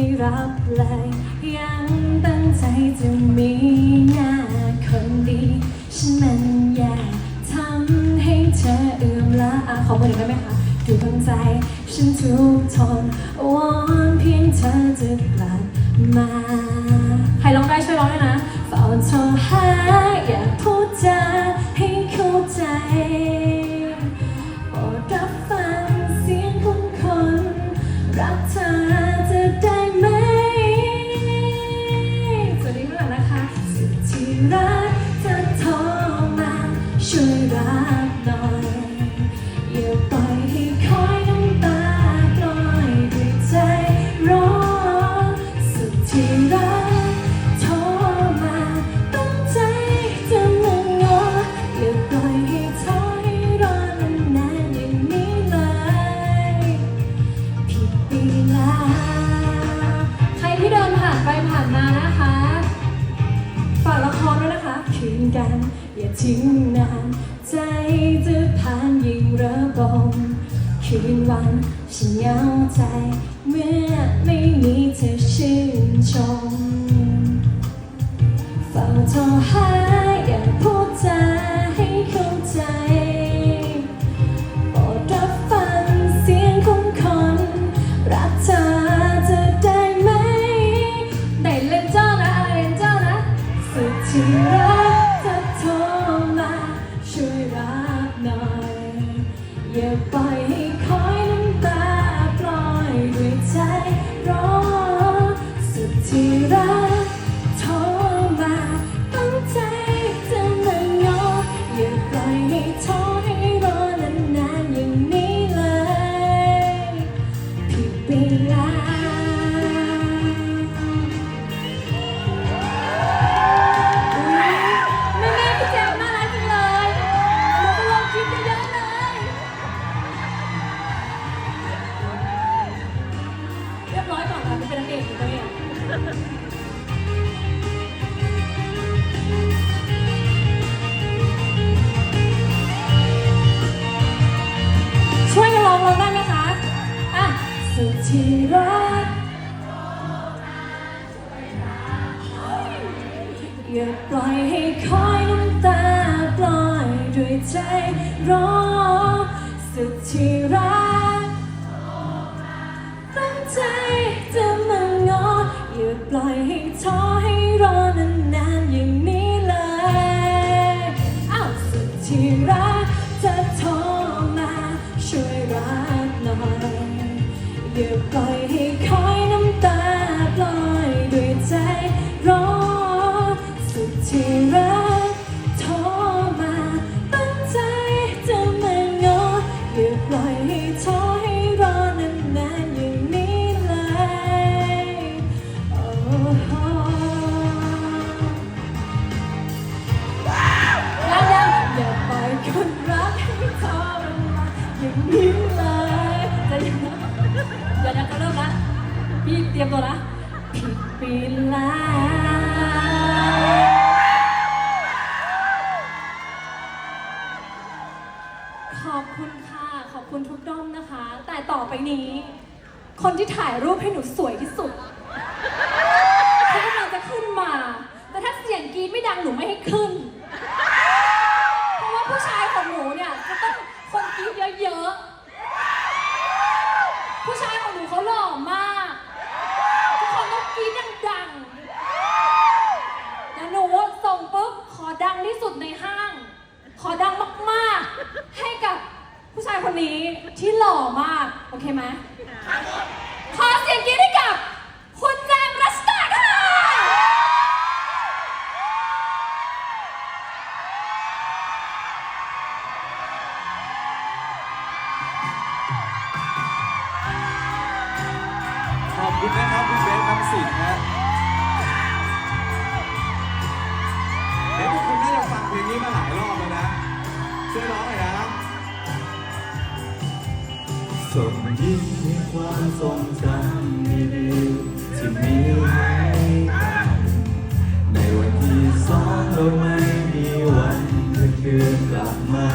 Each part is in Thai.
ไม่รับเลยยังตั้งใจจะมีหน้าคนดีฉันมันอยากทำให้เธอเอื่อมละอาขอมือหน่อยได้ไหมคะดูดวงใจ ฉันทุกทนวอนเพียงเธอจะกลับมา ใครร้องได้ช่วยร้องด้วยนะเฝ้าโทรหาอยากพูดจาให้เข้าใจโปรดรับฟังเสียงของคนรักเธอ กัน อย่าทิ้งนาน ใจจะผ่านยิ่งระบมคืนวันฉันเหงาใจ เมื่อไม่มีเธอชื่นชมเฝ้าทอหา ที่รักอย่าปล่อยให้คอยน้ำตาปล่อยด้วยใจร้องสุดที่รักตั้งใจจะมางออย่าปล่อยให้ท้อ ปล่คอยน้ำตาปล่อยด้วยใจร้อนสุดที่รักโทรมาตั้งใจจะมางออย่าปล่อยให้ท้อให้รอนานๆอย่างนี้เลยโตัวนะผิดเวลาขอบคุณค่ะ ขอบคุณทุกด้อมนะคะ แต่ต่อไปนี้ คนที่ถ่ายรูปให้หนูสวยที่สุดเขากำลังจะขึ้นมา แต่ถ้าเสียงกรีดไม่ดังหนูไม่ให้ขึ้น เพราะว่าผู้ชายของหนูเนี่ยจะต้องคนกรีดเยอะๆ ผู้ชายของหนูเขาหล่อมาก ทุกคนต้องกรี๊ดดังๆแล้วหนูส่งปุ๊บ ขอดัง ที่สุดในห้าง ขอดังมากๆ ให้กับผู้ชายคนนี้ที่หล่อมาก โอเคไหมขอเสียงกรี๊ดให้กับ คุณแจมรัชตาค่ะ ขอบคุณนะครับคุณเบสคำสิงห์นะื้อน่อยนะส่งยิ้มในความทรงจำดีที่มีให้กันในวันที่สองเราไม่มีวันจะคืนกลับมา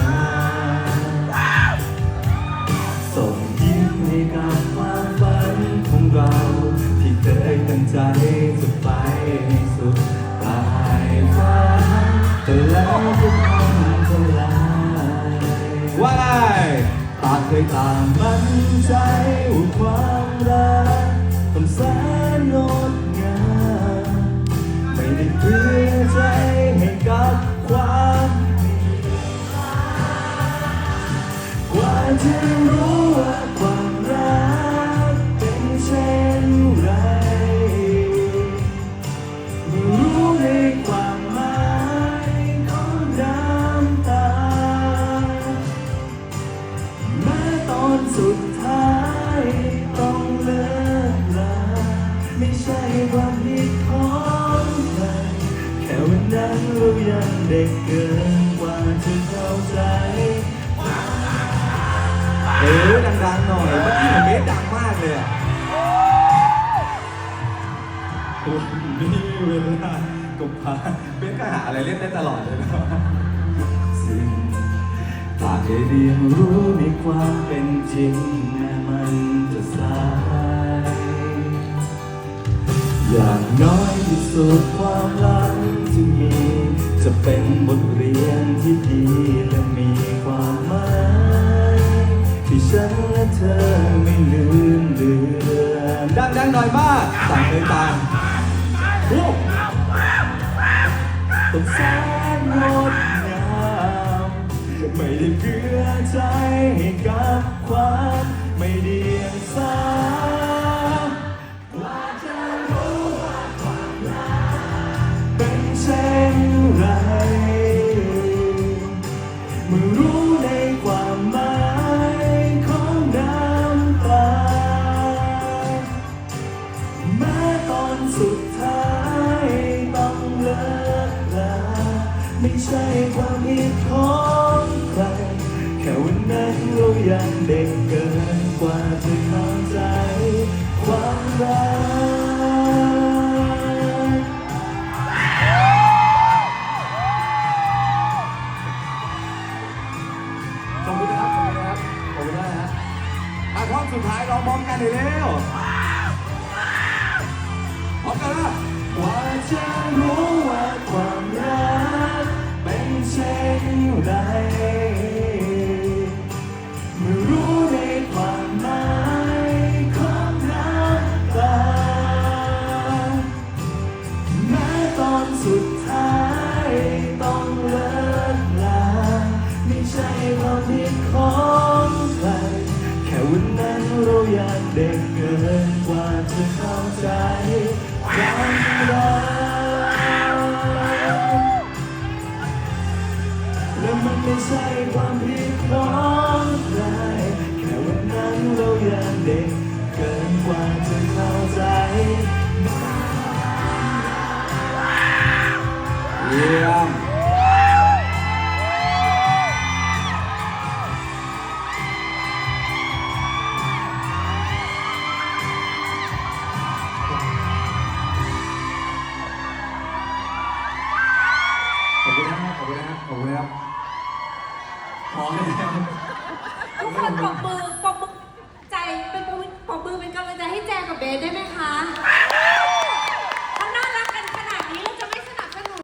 ส่งยิ้มให้กับความฝันของเรา ที่เคยตั้งใจจะไปสุดปลายฟ้าแต่แล้ว เคยต่างมั่นใจ วามผิดของใครแค่วันนั้นเรายังเด็กเกินกว่าจะเข้าใจเออดังๆหน่อยเมื่อกี้เห็นเบสดังมากเลยอะวันนี้เวลาก็ผ่าเบสก็หาอะไรเล่นได้ตลอดเลยนะสิ่งถ้าได้เรียนรู้ในความเป็นจริงแม้นะ อย่างน้อยที่สุดความรักที่มี จะเป็นบทเรียนที่ดีและมีความหมายที่ฉันและเธอไม่ลืมเลือนดังๆหน่อยมากต่างเคยต่างโอ้ต้องแสนงดงามไม่ได้เพื่อใจให้กับความไม่เดี รู้ในความหมายของน้ำตา แม้ตอนสุดท้ายต้องเลิกลา ไม่ใช่ความผิดของใคร แค่วันนั้นเรายังเด็กเกินกว่าจะเข้าใจ ความรัก ท่อนสุดท้ายร้องพร้อมกันเลยเร็วพร้อมกันนะว่าจะรู้ว่าความรักเป็นเช่นไร ใจความรักและมันไม่ใช่ความผิดของใครแค่วันนั้นเรายังเด็ก ขอบคุณนะครับขอบคุณนะครับขอบคุณนะครับพอแล้วทุกคนปรบมือปรบมือใจเป็นปรบมือเป็นกำลังใจให้แจงกับเบสได้ไหมคะ